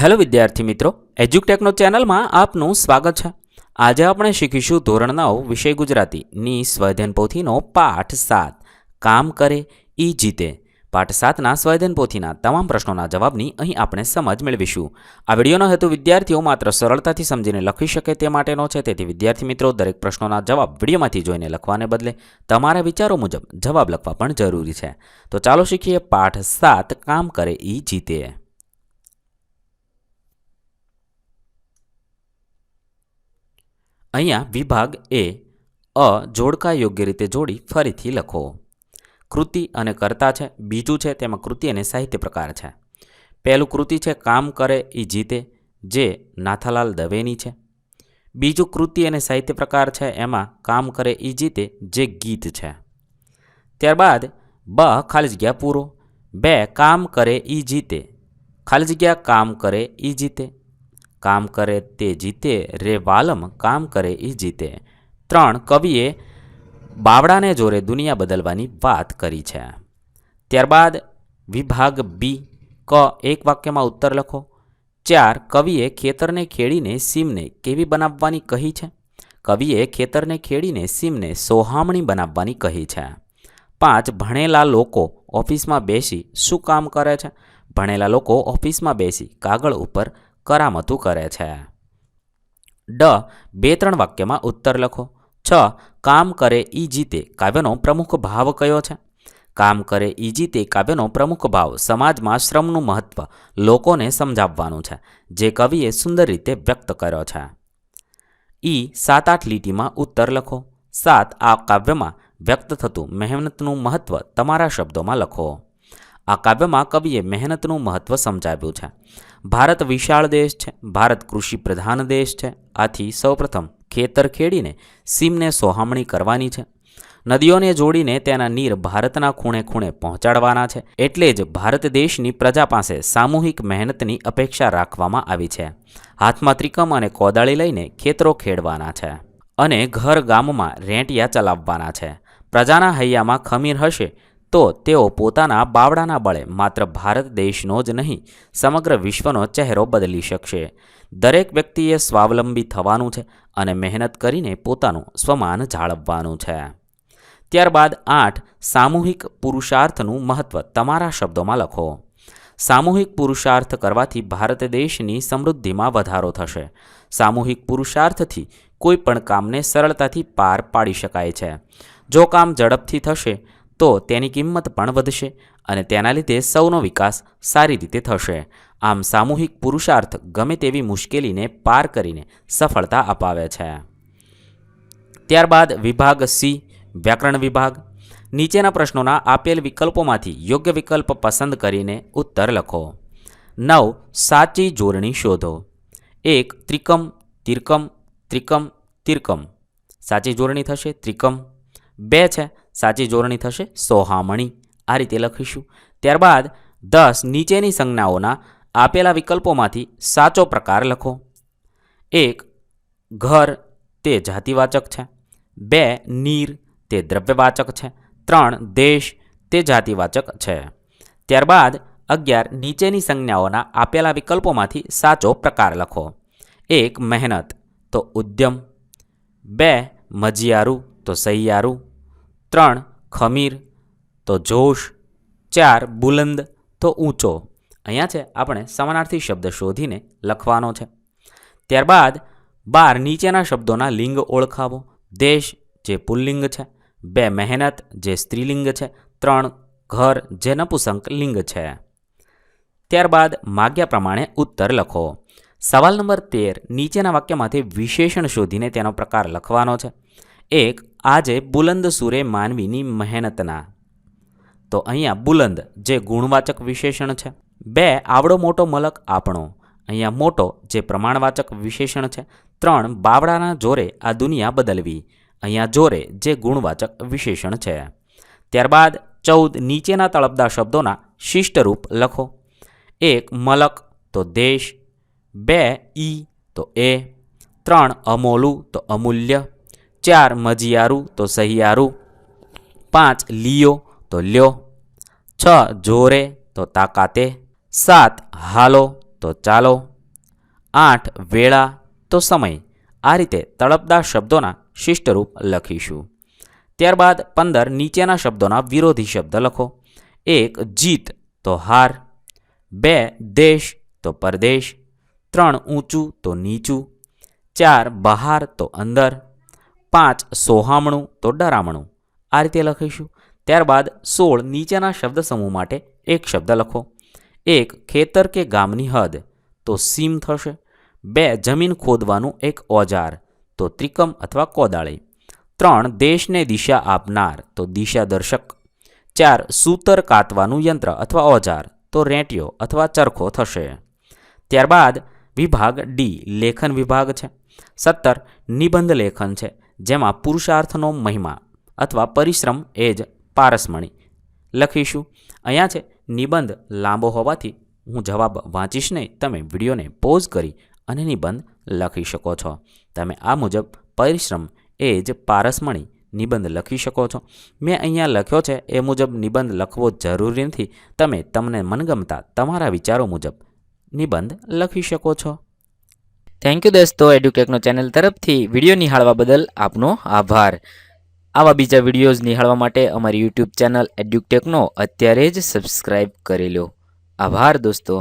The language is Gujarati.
હેલો વિદ્યાર્થી મિત્રો એજ્યુકટેકનો ચેનલમાં આપનું સ્વાગત છે. આજે આપણે શીખીશું ધોરણ નવ, વિષય ગુજરાતીની સ્વાધ્યાયન પોથીનો પાઠ સાત. કામ કરે, ઈ જીતે. પાઠ સાતના સ્વાધ્યાયન પોથીના તમામ પ્રશ્નોના જવાબની અહીં આપણે સમજ મેળવીશું. આ વિડીયોનો હેતુ વિદ્યાર્થીઓ માત્ર સરળતાથી સમજીને લખી શકે તે માટેનો છે. તેથી વિદ્યાર્થી મિત્રો, દરેક પ્રશ્નોના જવાબ વિડીયોમાંથી જોઈને લખવાને બદલે તમારા વિચારો મુજબ જવાબ લખવા પણ જરૂરી છે. તો ચાલો શીખીએ પાઠ સાત, કામ કરે, ઈ જીતે. અહીંયા વિભાગ એ અ જોડકા યોગ્ય રીતે જોડી ફરીથી લખો. કૃતિ અને કર્તા છે, બીજું છે, તેમાં કૃતિ અને સાહિત્ય પ્રકાર છે. પહેલું કૃતિ છે, કામ કરે એ જીતે, જે નાથાલાલ દવેની છે. બીજું કૃતિ અને સાહિત્ય પ્રકાર છે, એમાં કામ કરે એ જીતે, જે ગીત છે. ત્યારબાદ, બ ખાલી જગ્યા પૂરો, બે કામ કરે એ જીતે, ખાલી જગ્યા કામ કરે એ જીતે કામ કરે તે જીતે, રે વાલમ કામ કરે એ જીતે. ત્રણ, કવિએ બાવડાને જોરે દુનિયા બદલવાની વાત કરી છે. ત્યારબાદ વિભાગ બી, ક, એક વાક્યમાં ઉત્તર લખો. ચાર, કવિએ ખેતરને ખેડીને સીમને કેવી બનાવવાની કહી છે? કવિએ ખેતરને ખેડીને સીમને સોહામણી બનાવવાની કહી છે. પાંચ, ભણેલા લોકો ઓફિસમાં બેસી શું કામ કરે છે? ભણેલા લોકો ઓફિસમાં બેસી કાગળ ઉપર કરામતું કરે છે. ડ. બે ત્રણ વાક્યમાં ઉત્તર લખો. છ. કામ કરે ઈ જીતે કાવ્યનો પ્રમુખ ભાવ કયો છે? કામ કરે ઈ જીતે કાવ્યનો પ્રમુખ ભાવ સમાજમાં શ્રમનું મહત્વ લોકોને સમજાવવાનું છે, જે કવિએ સુંદર રીતે વ્યક્ત કર્યો છે. ઈ સાત આઠ લીટીમાં ઉત્તર લખો. સાત આ કાવ્યમાં વ્યક્ત થતું મહેનતનું મહત્વ તમારા શબ્દોમાં લખો. આ કાવ્યમાં કવિએ મહેનતનું મહત્વ સમજાવ્યું છે. ભારત વિશાળ દેશ છે, ભારત કૃષિ પ્રધાન દેશ છે. આથી સૌપ્રથમ ખેતર ખેડીને સીમને સોહામણી કરવાની છે. નદીઓને જોડીને તેના નીર ભારતના ખૂણે ખૂણે પહોંચાડવાના છે. એટલે જ ભારત દેશની પ્રજા પાસે સામૂહિક મહેનતની અપેક્ષા રાખવામાં આવી છે. હાથમાં ત્રિકમ અને કોદાળી લઈને ખેતરો ખેડવાના છે અને ઘર ગામમાં રેંટિયા ચલાવવાના છે. પ્રજાના હૈયામાં ખમીર હશે તો તેઓ પોતાના બાવડાના બળે માત્ર ભારત દેશનો જ નહીં, સમગ્ર વિશ્વનો ચહેરો બદલી શકશે. દરેક વ્યક્તિએ સ્વાવલંબી થવાનું છે અને મહેનત કરીને પોતાનું સ્વમાન જાળવવાનું છે. ત્યારબાદ આઠ, સામૂહિક પુરુષાર્થનું મહત્વ તમારા શબ્દોમાં લખો. સામૂહિક પુરુષાર્થ કરવાથી ભારત દેશની સમૃદ્ધિમાં વધારો થશે. સામૂહિક પુરુષાર્થથી કોઈ પણ કામને સરળતાથી પાર પાડી શકાય છે. જો કામ ઝડપથી થશે તો તેની કિંમત પણ વધશે અને તેના લીધે સૌનો વિકાસ સારી રીતે થશે. આમ સામૂહિક પુરુષાર્થ ગમે તેવી મુશ્કેલીને પાર કરીને સફળતા અપાવે છે. ત્યારબાદ વિભાગ સી, વ્યાકરણ વિભાગ. નીચેના પ્રશ્નોના આપેલ વિકલ્પોમાંથી યોગ્ય વિકલ્પ પસંદ કરીને ઉત્તર લખો. નવ, સાચી જોડણી શોધો. એક, ત્રિકમ, તિરકમ ત્રિકમ, તિરકમ. સાચી જોડણી થશે, ત્રિકમ. બે છે સાચી જોડણી થશે સોહામણી આ રીતે લખીશું. ત્યારબાદ દસ નીચેની સંજ્ઞાઓના આપેલા વિકલ્પોમાંથી સાચો પ્રકાર લખો. એક, ઘર તે જાતિવાચક છે. બે, નીર તે દ્રવ્યવાચક છે. ત્રણ, દેશ તે જાતિવાચક છે. ત્યારબાદ અગિયાર નીચેની સંજ્ઞાઓના આપેલા વિકલ્પોમાંથી સાચો પ્રકાર લખો. એક, મહેનત તો ઉદ્યમ. બે, મજિયારું તો સહિયારું. ત્રણ, ખમીર, તો જોશ. ચાર, બુલંદ, તો ઊંચો. અહીંયા છે આપણે સમાનાર્થી શબ્દ શોધીને લખવાનો છે. ત્યારબાદ, બાર, નીચેના શબ્દોના લિંગ ઓળખાવો. દેશ, જે પુલ્લિંગ છે. બે, મહેનત, જે સ્ત્રીલિંગ છે. ત્રણ, ઘર, જે નપુસંક લિંગ છે. ત્યારબાદ, માગ્યા પ્રમાણે ઉત્તર લખો. સવાલ નંબર તેર, નીચેના વાક્યમાંથી વિશેષણ શોધીને તેનો પ્રકાર લખવાનો છે. એક આજે બુલંદ સુરે માનવીની મહેનતના. તો અહીંયા બુલંદ જે ગુણવાચક વિશેષણ છે, બે આવડો મોટો મલક આપણો, અહીંયા મોટો જે પ્રમાણવાચક વિશેષણ છે, ત્રણ બાવડાના જોરે આ દુનિયા બદલવી, અહીંયા જોરે જે ગુણવાચક વિશેષણ છે. ત્યારબાદ ચૌદ નીચેના તળપદા શબ્દોના શિષ્ટરૂપ લખો. એક મલક તો દેશ, બે ઈ તો એ, ત્રણ અમોલું તો અમૂલ્ય ચાર મજિયારું તો સહિયારું, પાંચ લીયો તો લ્યો, છ જોરે તો તાકાતે, સાત હાલો તો ચાલો, આઠ વેળા તો સમય. આ રીતે તળપદા શબ્દોના શિષ્ટરૂપ લખીશું. ત્યારબાદ પંદર નીચેના શબ્દોના વિરોધી શબ્દ લખો. એક જીત તો હાર, બે દેશ તો પરદેશ, ત્રણ ઊંચું તો નીચું, ચાર બહાર તો અંદર પાંચ સોહામણું તો ડરામણું. આ રીતે લખીશું. ત્યારબાદ સોળ નીચેના શબ્દ સમૂહ માટે એક શબ્દ લખો. એક, ખેતર કે ગામની હદ. તો સીમ થશે. બે, જમીન ખોદવાનું એક ઓજાર. તો ત્રિકમ અથવા કોદાળી. ત્રણ, દેશને દિશા આપનાર. તો દિશાદર્શક. ચાર, સૂતર કાતવાનું યંત્ર અથવા ઓજાર. તો રેંટિયો અથવા ચરખો થશે. ત્યારબાદ વિભાગ ડી, લેખન વિભાગ છે. સત્તર, નિબંધ લેખન છે. જેમાં પુરુષાર્થનો મહિમા અથવા પરિશ્રમ એ જ પારસમણી. લખીશું. અહીંયા છે, નિબંધ લાંબો હોવાથી હું જવાબ વાંચીશ નહીં. તમે વિડીયોને પોઝ કરી અને નિબંધ લખી શકો છો. તમે આ મુજબ પરિશ્રમ એ જ પારસમણી નિબંધ લખી શકો છો. મેં અહીંયા લખ્યો છે, એ મુજબ નિબંધ લખવો જરૂરી નથી. તમે તમને મનગમતા તમારા વિચારો મુજબ નિબંધ લખી શકો છો. થેન્ક યુ દોસ્તો એડ્યુકેકનો ચેનલ તરફથી વીડિયો નિહાળવા બદલ આપનો આભાર. આવા બીજા વિડીયોઝ નિહાળવા માટે અમારી યુટ્યુબ ચેનલ એડ્યુટેકનો અત્યારે જ સબસ્ક્રાઇબ કરી લો. આભાર દોસ્તો.